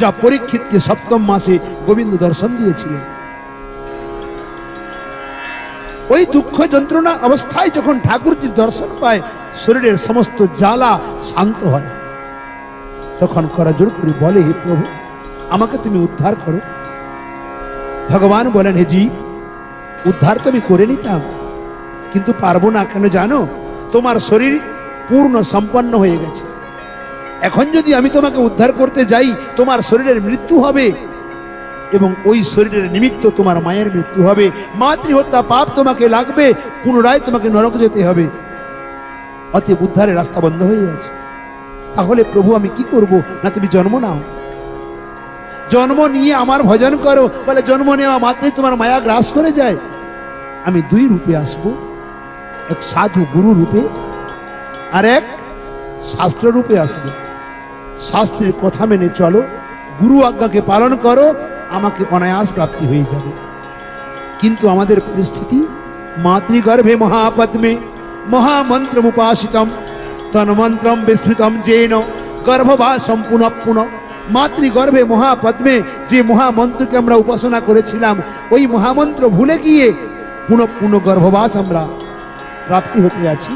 যা পরীক্ষিতকে সপ্তম মাসে গোবিন্দ দর্শন দিয়েছিলেন। ওই দুঃখ যন্ত্রণা অবস্থায় যখন ঠাকুরজির দর্শন পায়, শরীরের সমস্ত জ্বালা শান্ত হয়। তখন করা জোর করে বলে, হে প্রভু, আমাকে তুমি উদ্ধার করো। ভগবান বলেন, হে জি উদ্ধার তো আমি করে নিতাম, কিন্তু পারব না কেন জানো? তোমার শরীর পূর্ণ সম্পন্ন হয়ে গেছে। এখন যদি আমি তোমাকে উদ্ধার করতে যাই, তোমার শরীরের মৃত্যু হবে এবং ওই শরীরের নিমিত্ত তোমার মায়ের মৃত্যু হবে। মাতৃহত্যা পাপ তোমাকে লাগবে, পুনরায় তোমাকে নরক যেতে হবে। অতএব উদ্ধারের রাস্তা বন্ধ হয়ে গেছে। তাহলে প্রভু, আমি কি করব? না, তুমি জন্ম নাও। জন্ম নিয়ে আমার ভজন করো। বলে, জন্ম নেওয়া মাত্রই তোমার মায়া গ্রাস করে যায়। আমি দুই রূপে আসব। এক সাধু গুরু রূপে আর এক শাস্ত্র রূপে আসবে। শাস্ত্রের কথা মেনে চলো। গুরু আজ্ঞাকে পালন করো, আমাকে অনায়াস প্রাপ্তি হয়ে যাবে। কিন্তু আমাদের পরিস্থিতি, মাতৃগর্ভে মহাপদ্মে মহামন্ত্র উপাসিতম, তন্মন্ত্রম বিস্মৃতম জেন গর্ভবাসম পুনঃ পুনঃ মাতৃগর্ভে মহাপদ্মে যে মহামন্ত্রকে আমরা উপাসনা করেছিলাম, ওই মহামন্ত্র ভুলে গিয়ে পুনঃ পুনঃ গর্ভবাস আমরা প্রাপ্তি হতে আছি।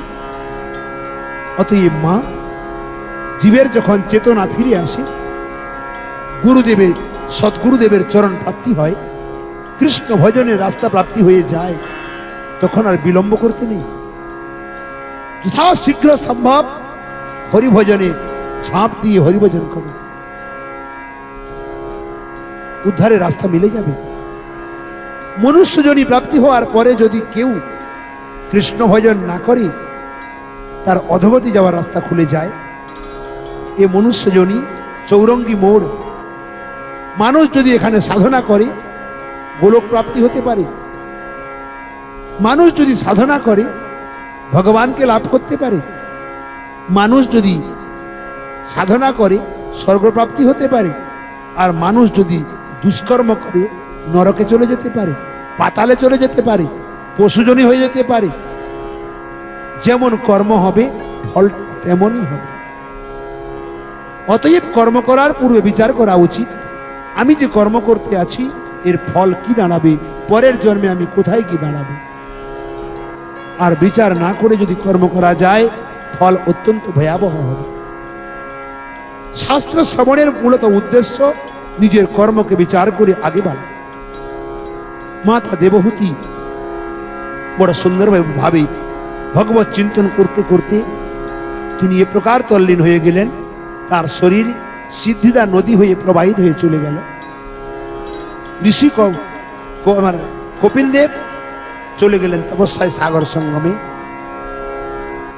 অতএব মা জীবের যখন চেতনা ফিরে আসে, গুরুদেবের সৎগুরুদেবের চরণ প্রাপ্তি হয়, কৃষ্ণ ভজনের রাস্তা প্রাপ্তি হয়ে যায়, তখন আর বিলম্ব করতে নেই। যথাশীঘ্র সম্ভব হরিভজনে ঝাঁপ দিয়ে হরিভজন করো। উদ্ধারের রাস্তা মিলে যাবে। মনুষ্যজনী প্রাপ্তি হওয়ার পরে যদি কেউ কৃষ্ণ ভজন না করে, তার অধগতি যাওয়ার রাস্তা খুলে যায় এ মনুষ্যজনী চৌরঙ্গী মোড় মানুষ যদি এখানে সাধনা করে, গোলক প্রাপ্তি হতে পারে। মানুষ যদি সাধনা করে, ভগবানকে লাভ করতে পারে। মানুষ যদি সাধনা করে, স্বর্গপ্রাপ্তি হতে পারে। আর মানুষ যদি দুষ্কর্ম করে, নরকে চলে যেতে পারে, পাতালে চলে যেতে পারে, পশুজনী হয়ে যেতে পারে। যেমন কর্ম হবে, ফল তেমনই হবে। অতএব কর্ম করার পূর্বে বিচার করা উচিত। আমি যে কর্ম করতে আছি, এর ফল কি দাঁড়াবে? পরের জন্মে আমি কোথায় কি দাঁড়াবো? আর বিচার না করে যদি কর্ম করা যায়, ফল অত্যন্ত ভয়াবহ হবে। শাস্ত্র শ্রবণের মূলত উদ্দেশ্য নিজের কর্মকে বিচার করে আগে বাড়া। মাতা দেবহূতি বড় সুন্দরভাবে ভাবে ভগবত চিন্তন করতে করতে তিনি এ প্রকার তল্লীন হয়ে গেলেন। তার শরীর সিদ্ধিদা নদী হয়ে প্রবাহিত হয়ে চলে গেল। ঋষি আমার কপিল দেব চলে গেলেন তপস্যায় সাগর সঙ্গমে।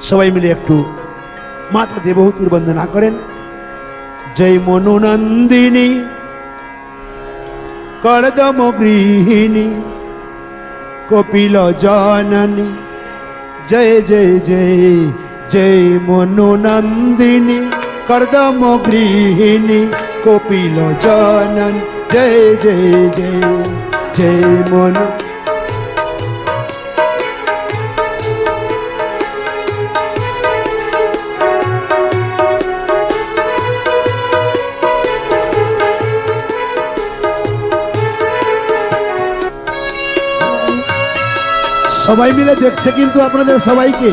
সবাই মিলে একটু মাতা দেবহূতির বন্দনা করেন। জয় মনোনন্দিনী, করদম গৃহিণী, কপিল জননী, জয় জয় জয় জয় মনোনন্দিনী। করদম গৃহিণী কপিল জনন। জয় জয় জয় জয় মনো। সবাই মিলে দেখছে কিন্তু আপনাদের সবাইকে।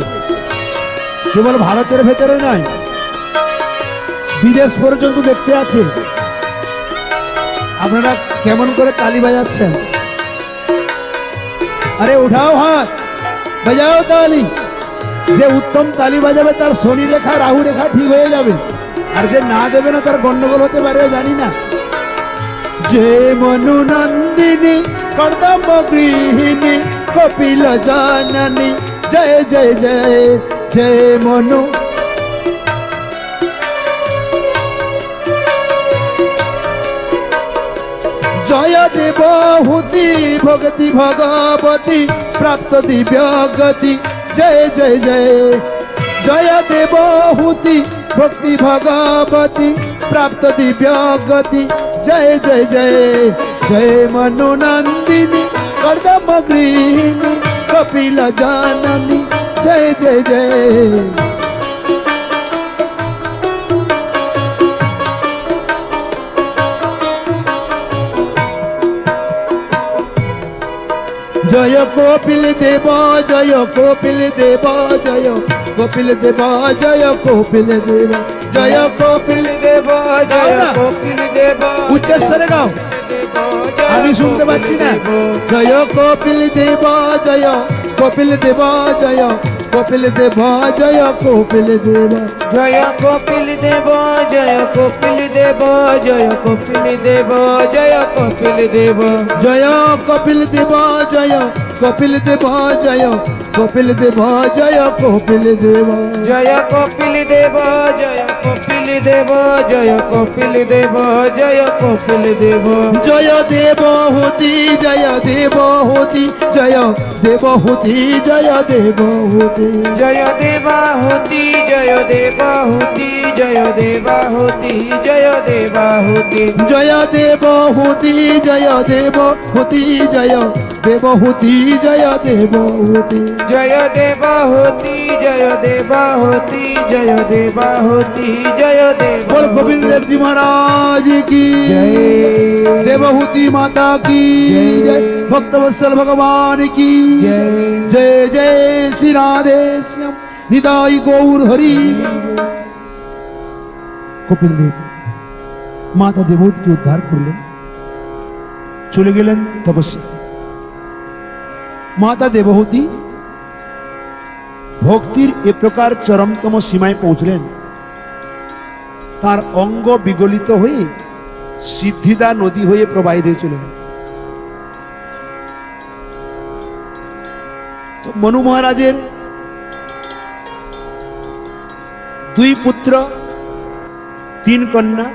কেবল ভারতের ভেতরে নয় বিদেশ পর্যন্ত দেখতে আছে। আপনারা কেমন করে তালি বাজাচ্ছেন? আরে, উঠাও হাত। বাজাও তালি। যে উত্তম তালি বাজাবে, তার শনি রেখা, রাহু রেখা ঠিক হয়ে যাবে। আর যে না দেবে না, তার গন্ডগোল হতে পারে জানি না। যে মনু নন্দিনী কর্দম্ব গৃহিণী, কপিল জাননী, জয় জয় জয় জয় মনু জয় দেবহূতি ভগতি ভগবতী, প্রাপ্ত দিব্য গতি। জয় জয় জয়। জয় দেবহূতি ভক্তি ভগবতী, প্রাপ্ত দিব্য গতি। জয় জয় জয়। জয় মনোনন্দিনী, কর্দম গৃহিণী, কপিল জয় জয় জয়। জয় কপিল দেব জয় কপিল দেব জয় কপিল দেব জয় কপিল দেব জয় কপিল দেব জয়। কপিল দেব উচ্চস্বরে গাও আমি শুনতে পাচ্ছি না জয় কপিল দেব। জয় কপিল দেব জয় কপিল দেব জয় কপিল দেব জয় কপিল দেব জয় কপিল দেব জয় কপিল দেব জয় কপিল দেব জয় কপিল দেব জয় কপিল দেব জয় কপিল দেব জয় কপিল দেব জয় কপিল দেব জয় কপিল দেব জয় কপিল দেব জয় কপিল দেব জয় কপিল দেব জয় দেবহূতি জয় দেবহূতি জয় দেবহূতি জয় দেবহূতি জয় দেবাহুতি জয় দেবাহুতি জয় দেবাহুতি জয় দেবাহুতি জয় দেবহূতি জয় দেবহূতি জয় देवहूती जय देवहूति। जय देवहूती जय देवहूती जय देवहूती जय देव बोल गोविंद देव जी महाराज की। देवहूती माता की। जय। भक्त वत्सल भगवान की। जय। जय श्री राधेश निदाई गौर हरि। कपिल देव माता देवहूति के उद्धार कर ले। चले गलन तपस्या। মাতা দেবহূতি, ভক্তির এ প্রকার চরমতম সীমায় পৌঁছলেন। তার অঙ্গ বিগলিত হয়ে সিদ্ধিদা নদী হয়ে প্রবাহিত হয়ে তো মনু মহারাজের দুই পুত্র, তিন কন্যা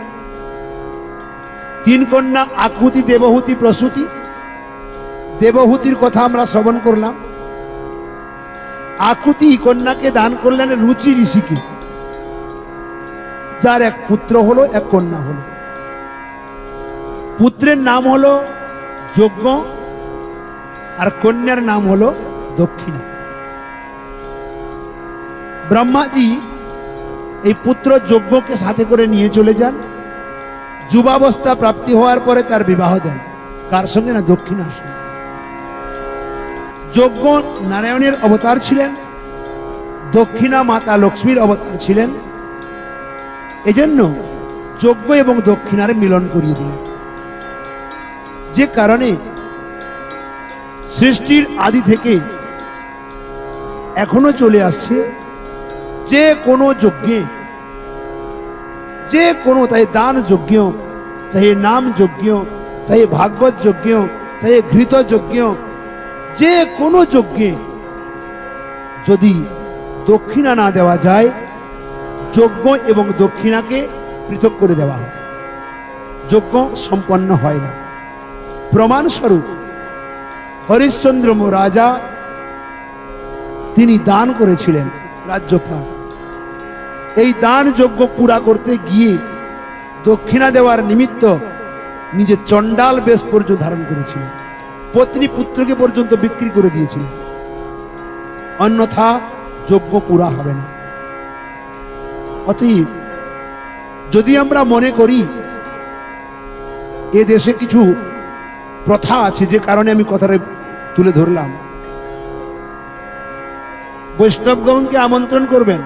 তিন কন্যা আকুতি দেবহূতি প্রসূতি দেবহূতির কথা আমরা শ্রবণ করলাম। আকুতি কন্যাকে দান করলেন রুচি ঋষিকে। যার এক পুত্র হলো, এক কন্যা হলো। পুত্রের নাম হলো যজ্ঞ, আর কন্যার নাম হলো দক্ষিণা। ব্রহ্মাজি এই পুত্র যজ্ঞকে সাথে করে নিয়ে চলে যান। যুবাবস্থা প্রাপ্তি হওয়ার পরে তার বিবাহ দেন। কার সঙ্গে না দক্ষিণার সঙ্গে? যজ্ঞ নারায়ণের অবতার ছিলেন। দক্ষিণা মাতা লক্ষ্মীর অবতার ছিলেন। এজন্য যজ্ঞ এবং দক্ষিণার মিলন করিয়ে দিলেন। যে কারণে সৃষ্টির আদি থেকে এখনও চলে আসছে যে কোনো যজ্ঞে, যে কোনো তাই দান যজ্ঞ চাহে নাম যজ্ঞ চাহে ভাগবত যজ্ঞ চাহে ঘৃত যজ্ঞ যে কোনো যজ্ঞে যদি দক্ষিণা না দেওয়া যায়, যজ্ঞ এবং দক্ষিণাকে পৃথক করে দেওয়া হয় যজ্ঞ সম্পন্ন হয় না। প্রমাণস্বরূপ হরিশ্চন্দ্র রাজা তিনি দান করেছিলেন রাজ্যপাল এই দান যজ্ঞ পুরা করতে গিয়ে দক্ষিণা দেওয়ার নিমিত্ত নিজে চণ্ডাল বেশ পর্যন্ত ধারণ করেছিলেন। পত্নী পুত্রকে পর্যন্ত বিক্রি করে দিয়েছিলেন অন্যথা যজ্ঞ পুরা হবে না। অতএব, যদি আমরা মনে করি, এ দেশে কিছু প্রথা আছে যে কারণে আমি কথাটা তুলে ধরলাম। বৈষ্ণবগণকে আমন্ত্রণ করবেন,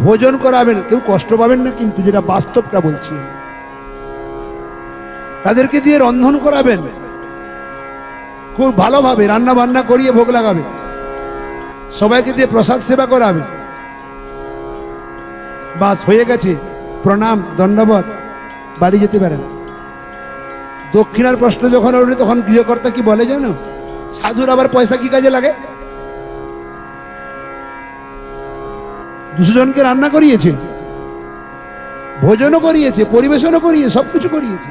ভোজন করাবেন, কেউ কষ্ট পাবেন না কিন্তু যেটা বাস্তবটা বলছি। তাদেরকে দিয়ে রন্ধন করাবেন। খুব ভালোভাবে রান্না বান্না করিয়ে ভোগ লাগাবে। সবাইকে দিয়ে প্রসাদ সেবা করাবে। বাস, হয়ে গেছে। প্রণাম দণ্ডবত বাড়ি যেতে পারেন দক্ষিণার প্রশ্ন যখন ওঠে, তখন গৃহকর্তা কি বলে জানো? সাধুর আবার পয়সা কি কাজে লাগে? দুশো জনকে রান্না করিয়েছে। ভোজনও করিয়েছে, পরিবেশনও করিয়ে সবকিছু করিয়েছে।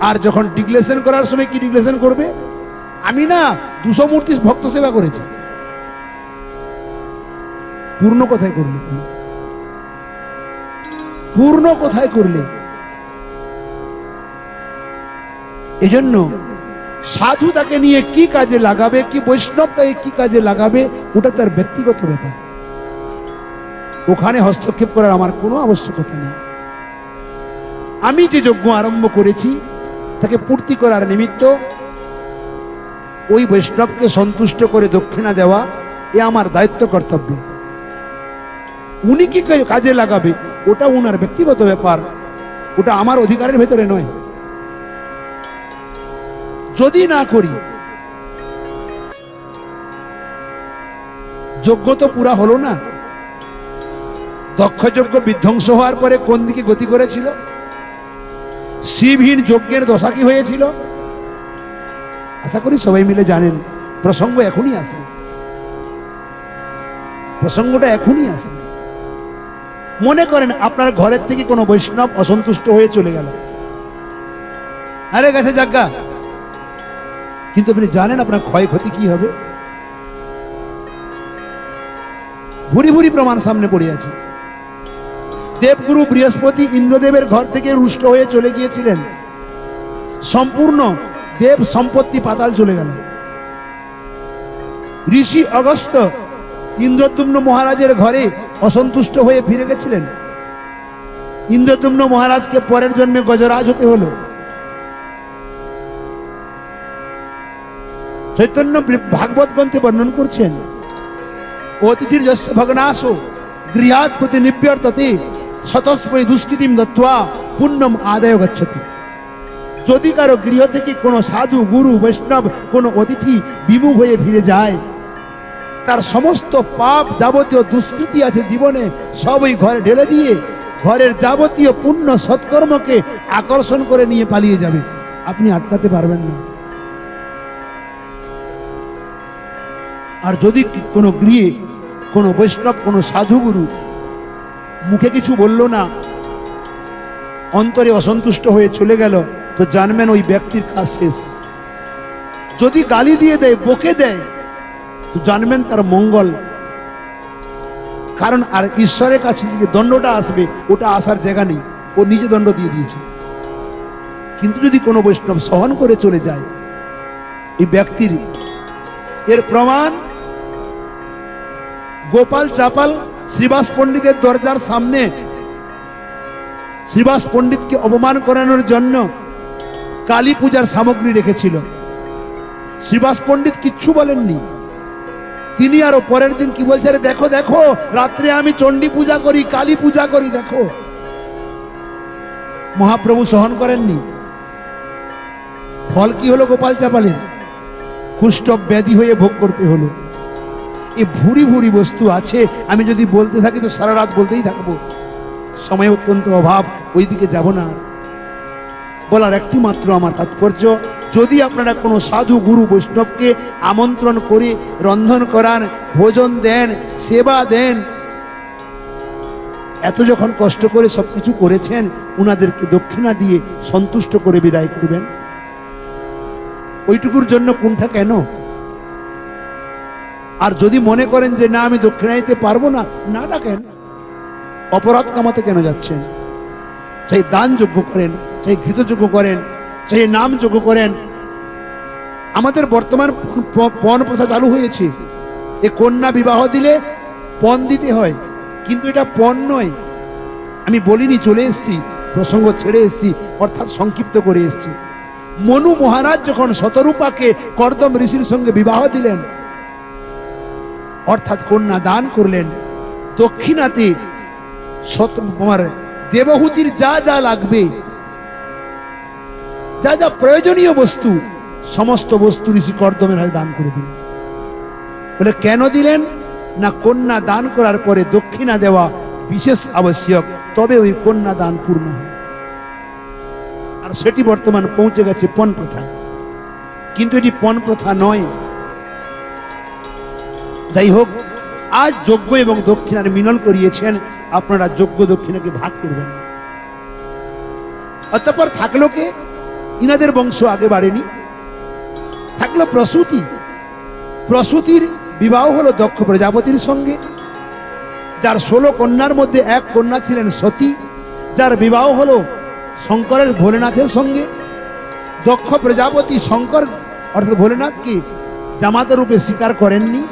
আর যখন ডিক্লেশন করার সময় কি ডিক্লেশন করবে? আমি না দুশো মূর্তি ভক্ত সেবা করেছি। পূর্ণ কোথায় করলে? পূর্ণ কোথায় করলে। এজন্য সাধু তাকে নিয়ে কি কাজে লাগাবে, কি বৈষ্ণব তাকে কি কাজে লাগাবে, ওটা তার ব্যক্তিগত ব্যাপার। ওখানে হস্তক্ষেপ করার আমার কোনো আবশ্যকতা নেই। আমি যে যজ্ঞ আরম্ভ করেছি, তাকে পূর্তি করার নিমিত্ত ওই বৈষ্ণবকে সন্তুষ্ট করে দক্ষিণা দেওয়া এ আমার দায়িত্ব কর্তব্য। উনি কি কাজে লাগাবে? ওটা উনার ব্যক্তিগত ব্যাপার। ওটা আমার অধিকারের ভেতরে নয়। যদি না করি যোগ্য তো পুরা হলো না। দক্ষযজ্ঞ বিধ্বংস হওয়ার পরে কোন দিকে গতি করেছিল? শিবহীন যজ্ঞের দশা কি হয়েছিল? আশা করি সবাই মিলে জানেন, প্রসঙ্গ এখনই আসবে। প্রসঙ্গটা এখনই আসবে। মনে করেন আপনার ঘরের থেকে কোনো বৈষ্ণব অসন্তুষ্ট হয়ে চলে গেল। আরে গেছে যাজ্ঞা কিন্তু আপনি জানেন আপনার ক্ষয়ক্ষতি কি হবে? ভুরি ভুরি প্রমাণ সামনে পড়ে আছে। দেবগুরু বৃহস্পতি ইন্দ্রদেবের ঘর থেকে রুষ্ট হয়ে চলে গিয়েছিলেন। সম্পূর্ণ দেব সম্পত্তি পাতাল চলে গেল। ঋষি অগস্ত ইন্দ্রদুম্ন মহারাজের ঘরে অসন্তুষ্ট হয়ে ফিরে গেছিলেন। ইন্দ্রদুম্ন মহারাজকে পরের জন্মে গজরাজ হতে হলো। চৈতন্য ভাগবত গ্রন্থে বর্ণন করছেন, অতিথির যশ ভগ্নাশ গৃহাৎ প্রতি নিব্যর্ততে শতস্ময় দুষ্কৃতিম দত্ত্বা, পুণ্যম আদায় গচ্ছতি। যদি কারও গৃহ থেকে কোনো সাধু, গুরু, বৈষ্ণব, কোনো অতিথি বিমুখ হয়ে ফিরে যায়, তার সমস্ত পাপ যাবতীয় দুষ্কৃতি আছে জীবনে সবই ঘরে ঢেলে দিয়ে ঘরের যাবতীয় পুণ্য সৎকর্মকে আকর্ষণ করে নিয়ে পালিয়ে যাবে। আপনি আটকাতে পারবেন না। আর যদি কোনো গৃহে কোনো বৈষ্ণব, কোনো সাধুগুরু মুখে কিছু বলল না, অন্তরে অসন্তুষ্ট হয়ে চলে গেল তো জানবেন ওই ব্যক্তির কাজ শেষ। যদি গালি দিয়ে দেয়, বকে দেয়, তো জানবেন তার মঙ্গল। কারণ আর ঈশ্বরের কাছে যে দণ্ডটা আসবে, ওটা আসার জায়গা নেই। ও নিজে দণ্ড দিয়ে দিয়েছে। কিন্তু যদি কোনো বৈষ্ণব সহন করে চলে যায়, এই ব্যক্তির এর প্রমাণ গোপাল চাপাল শ্রীবাস পণ্ডিতের দরজার সামনে। শ্রীবাস পণ্ডিতকে অপমান করানোর জন্য কালী পূজার সামগ্রী রেখেছিল। শ্রীবাস পণ্ডিত কিচ্ছু বলেননি। তিনি আরও পরের দিন কি বলছে দেখো দেখো, রাত্রে আমি চণ্ডী পূজা করি, কালী পূজা করি, দেখো। মহাপ্রভু সহন করেননি। ফল কি হলো গোপাল চাপালের? কুষ্ঠ ব্যাধি হয়ে ভোগ করতে হলো। এ ভুরি ভুরি বস্তু আছে, আমি যদি বলতে থাকি তো সারা রাত বলতেই থাকব। সময় অত্যন্ত অভাব ওই দিকে যাব না। বলার একটি মাত্র আমার তাৎপর্য, যদি আপনারা কোনো সাধু গুরু বৈষ্ণবকে আমন্ত্রণ করে রন্ধন করান, ভোজন দেন, সেবা দেন, এত যখন কষ্ট করে সব কিছু করেছেন, উনাদেরকে দক্ষিণা দিয়ে সন্তুষ্ট করে বিদায় করবেন। ওইটুকুর জন্য কোনটা কেন? আর যদি মনে করেন যে না, আমি দক্ষিণা দিতে পারব না না ডাকেন অপরাধ কামাতে কেন যাচ্ছেন? চাই দান যোগ্য করেন চাই ঘৃতযোগ্য করেন চাই নাম যোগ্য করেন। আমাদের বর্তমান পণ প্রথা চালু হয়েছে এ কন্যা বিবাহ দিলে পণ দিতে হয়, কিন্তু এটা পণ নয়। আমি বলিনি, চলে এসেছি, প্রসঙ্গ ছেড়ে এসেছি, অর্থাৎ সংক্ষিপ্ত করে এসেছি। মনু মহারাজ যখন শতরূপাকে কর্দম ঋষির সঙ্গে বিবাহ দিলেন, অর্থাৎ কন্যা দান করলেন, দক্ষিণাতে শত দেবহূতির যা যা লাগবে, যা যা প্রয়োজনীয় বস্তু, সমস্ত বস্তু ঋষি কর্দমের হাতে দান করে দিলেন। বলে, কেন দিলেন? না কন্যা দান করার পরে দক্ষিণা দেওয়া বিশেষ আবশ্যক, তবে ওই কন্যা দান পূর্ণ হয়। আর সেটি বর্তমান পৌঁছে গেছে পণ প্রথা কিন্তু এটি পণ প্রথা নয়। যাই হোক আজ যজ্ঞ এবং দক্ষিণার মিলন করিয়েছেন, আপনারা যজ্ঞ দক্ষিণাকে ভাগ করবেন। অতঃপর থাকল কে? ইনাদের বংশ আগে বাড়েনি। থাকল প্রসূতি। প্রসূতির বিবাহ হলো দক্ষ প্রজাপতির সঙ্গে। যার ষোলো কন্যার মধ্যে এক কন্যা ছিলেন সতী। যার বিবাহ হলো শঙ্করের ভোলেনাথের সঙ্গে। দক্ষ প্রজাপতি শঙ্কর, অর্থাৎ ভোলেনাথকে জামাতা রূপে স্বীকার করেননি।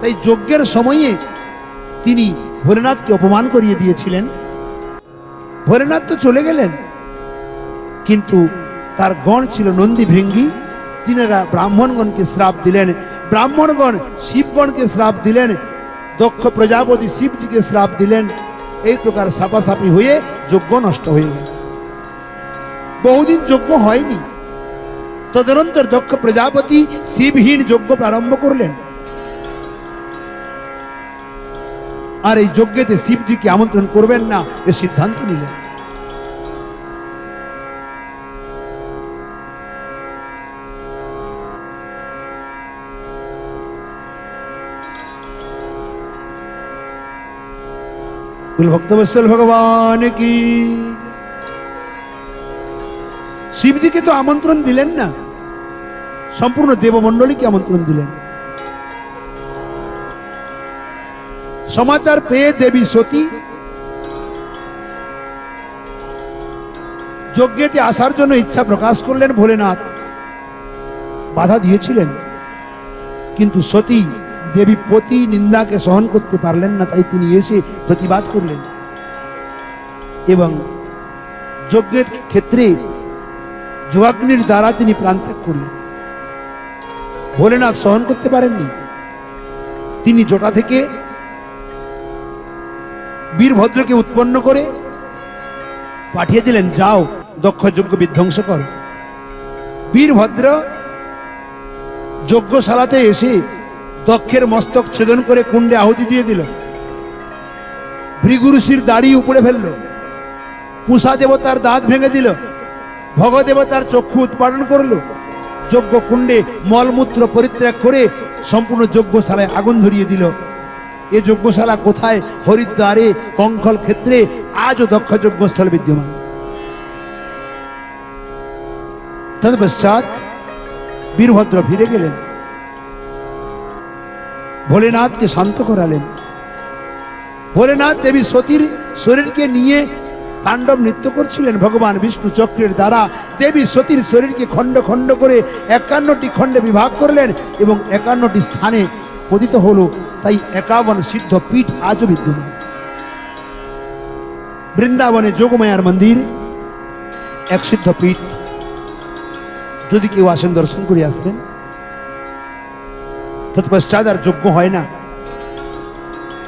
তাই যজ্ঞের সময়ে তিনি ভোলেনাথকে অপমান করিয়ে দিয়েছিলেন। ভোলেনাথ তো চলে গেলেন, কিন্তু তার গণ ছিল নন্দী ভৃঙ্গি। তিনারা ব্রাহ্মণগণকে শ্রাপ দিলেন, ব্রাহ্মণগণ শিবগণকে শ্রাপ দিলেন, দক্ষ প্রজাপতি শিবজিকে শ্রাপ দিলেন। এই প্রকার সাপাসাপি হয়ে যজ্ঞ নষ্ট হয়ে গেল। বহুদিন যজ্ঞ হয়নি। তদনন্তর দক্ষ প্রজাপতি শিবহীন যজ্ঞ প্রারম্ভ করলেন। আর এই যজ্ঞেতে শিবজিকে আমন্ত্রণ করবেন না এ সিদ্ধান্ত নিলেন। ভক্তবৎসল ভগবান কি? শিবজিকে তো আমন্ত্রণ দিলেন না। সম্পূর্ণ দেবমণ্ডলীকে আমন্ত্রণ দিলেন। সমাচার পেয়ে দেবী সতী। যজ্ঞেতে আসার জন্য ইচ্ছা প্রকাশ করলেন ভোলেনাথ। বাধা দিয়েছিলেন। কিন্তু সতী দেবী পতি নিন্দাকে সহন করতে পারলেন না, তাই তিনি এসে প্রতিবাদ করলেন। এবং যজ্ঞের ক্ষেত্রে যোগাগ্নির দ্বারা তিনি প্রাণত্যাগ করলেন। ভোলেনাথ সহন করতে পারেননি। তিনি জটা থেকে বীরভদ্রকে উৎপন্ন করে পাঠিয়ে দিলেন, যাও, দক্ষ যজ্ঞ বিধ্বংস কর। বীরভদ্র যজ্ঞশালাতে এসে দক্ষের মস্তক ছেদন করে কুণ্ডে আহুতি দিয়ে দিল। ভৃগু ঋষির দাড়ি উপড়ে ফেলল। পুষা দেবতার দাঁত ভেঙে দিল। ভগ দেবতার চক্ষু উৎপাদন করল। যজ্ঞ কুণ্ডে মলমূত্র পরিত্যাগ করে সম্পূর্ণ যজ্ঞশালায় আগুন ধরিয়ে দিল। এ যজ্ঞশালা কোথায়? হরিদ্বারে কঙ্কল ক্ষেত্রে, আজও দক্ষ যজ্ঞস্থল বিদ্যমান। তৎপশ্চাৎ বীরভদ্র ফিরে গেলেন। ভোলেনাথকে শান্ত করালেন। ভোলেনাথ দেবী সতীর শরীরকে নিয়ে তাণ্ডব নৃত্য করছিলেন। ভগবান বিষ্ণু চক্রের দ্বারা দেবী সতীর শরীরকে খণ্ড খণ্ড করে একান্নটি খণ্ডে বিভাগ করলেন এবং একান্নটি স্থানে পতিত হলো। তাই একাবন সিদ্ধ পীঠ আজও বিদ্যমান। বৃন্দাবনে যোগমায়ার মন্দির, এক সিদ্ধ পীঠ। যদি কেউ আসেন দর্শন করে আসবেন। তৎপশ্চাৎ আর যোগ্য হয় না।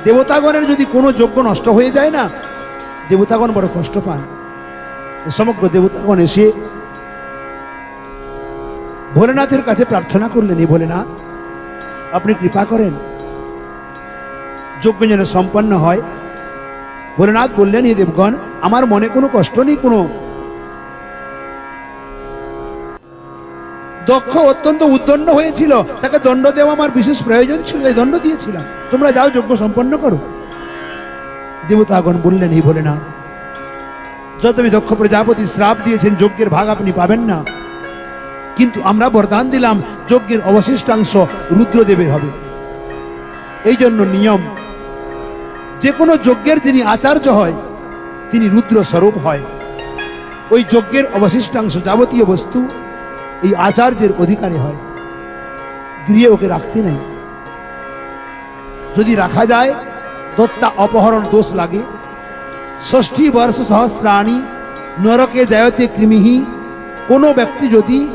দেবতাগণের যদি কোনো যজ্ঞ নষ্ট হয়ে যায় না, দেবতাগণ বড় কষ্ট পান। সমগ্র দেবতাগণ এসে ভোলেনাথের কাছে প্রার্থনা করলেন এই ভোলেনাথ, আপনি কৃপা করেন। যজ্ঞ যেন সম্পন্ন হয়। ভোলেনাথ বললেন এই দেবগণ, আমার মনে কোনো কষ্ট নেই, কোনো দক্ষ অত্যন্ত উদ্দণ্ড হয়েছিল। তাকে দণ্ড দেওয়া আমার বিশেষ প্রয়োজন ছিল, তাই দণ্ড দিয়েছিলাম। তোমরা যাও, যজ্ঞ সম্পন্ন করো। দেবতাগণ বললেন এই বলে না যতবি দক্ষ প্রজাপতি শ্রাপ দিয়েছেন, যজ্ঞের ভাগ আপনি পাবেন না। কিন্তু আমরা বরদান দিলাম, যজ্ঞের অবশিষ্টাংশ রুদ্রদেবের হবে। এই জন্য নিয়ম যে কোনো যজ্ঞের যিনি আচার্য হয়, তিনি রুদ্র স্বরূপ হয়। ওই যজ্ঞের অবশিষ্টাংশ যাবতীয় বস্তু এই আচার্যের অধিকারে হয়। গৃহে ওকে রাখতে নেই। যদি রাখা যায়, দত্তা অপহরণ দোষ লাগে। ষষ্ঠী বর্ষ সহস্রাণী নরকে জয়তে কৃমিহি। কোনো ব্যক্তি যদি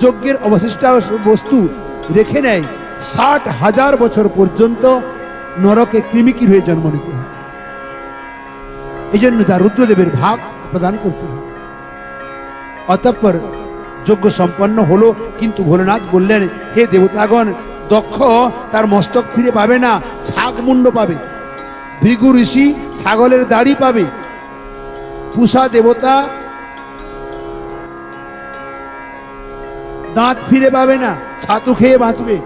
যজ্ঞের অবশিষ্ট বস্তু রেখে নেয়, ষাট হাজার বছর পর্যন্ত নরকে কৃমিকির হয়ে জন্ম নিতে হয়। এই জন্য যা রুদ্রদেবের ভাগ প্রদান করতে হয়। অতঃপর যজ্ঞ সম্পন্ন হলো, কিন্তু ভোলেনাথ বললেন, হে দেবতাগণ, দক্ষ, তার মস্তক ফিরে পাবে না ছাগ মুন্ড পাবে। ভৃগু ঋষি ছাগলের দাড়ি পাবে। পুষা দেবতা দাঁত ফিরে পাবে না, ছাতু খেয়ে বাঁচবে।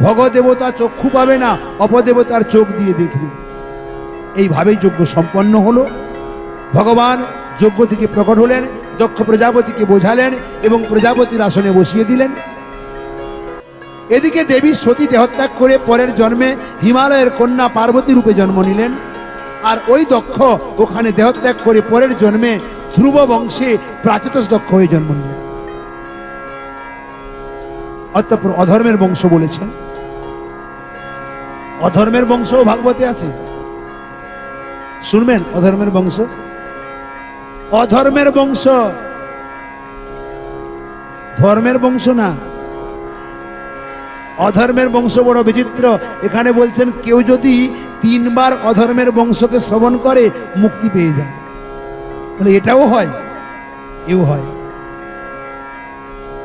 ভগ দেবতা চক্ষু পাবে না, অপদেবতার চোখ দিয়ে দেখবে। এইভাবেই যজ্ঞ সম্পন্ন হলো। ভগবান যজ্ঞ থেকে প্রকট হলেন, দক্ষ প্রজাপতিকে বোঝালেন এবং প্রজাপতির আসনে বসিয়ে দিলেন। এদিকে দেবী সতী দেহত্যাগ করে পরের জন্মে হিমালয়ের কন্যা পার্বতী রূপে জন্ম নিলেন। আর ওই দক্ষ ওখানে দেহত্যাগ করে পরের জন্মে ধ্রুব বংশে প্রাচতস দক্ষ হয়ে জন্ম নিলেন। অতঃপর অধর্মের বংশ বলেছেন। অধর্মের বংশও ভাগবতে আছে। শুনবেন অধর্মের বংশ? অধর্মের বংশ। ধর্মের বংশ না। অধর্মের বংশ বড় বিচিত্র। এখানে বলছেন, কেউ যদি তিনবার অধর্মের বংশকে শ্রবণ করে, মুক্তি পেয়ে যায়। বলে এটাও হয়, এও হয়।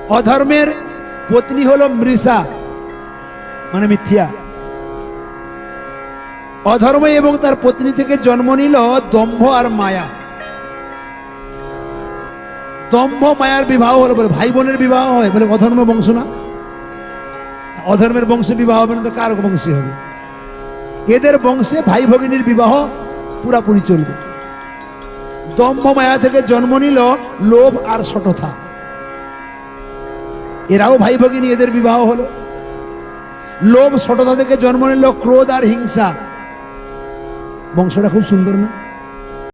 অধর্মের পত্নী হলো মৃষা মানে মিথ্যা। অধর্ম এবং তার পত্নী থেকে জন্ম নিল দম্ভ আর মায়া। দম্ভ, মায়ার বিবাহ হলো বলে ভাই বোনের বিবাহ হয় বলে অধর্ম বংশ না। অধর্মের বংশে বিবাহ হবে না তো কার বংশে হবে? এদের বংশে ভাই ভগিনীর বিবাহ পুরাপুরি চলবে। দম্ভ, মায়া থেকে জন্ম নিল লোভ আর সটথা এরাও ভাই ভগিনী, এদের বিবাহ হলো। লোভ সটতা থেকে জন্ম নিল, ক্রোধ আর হিংসা। বংশটা খুব সুন্দর না?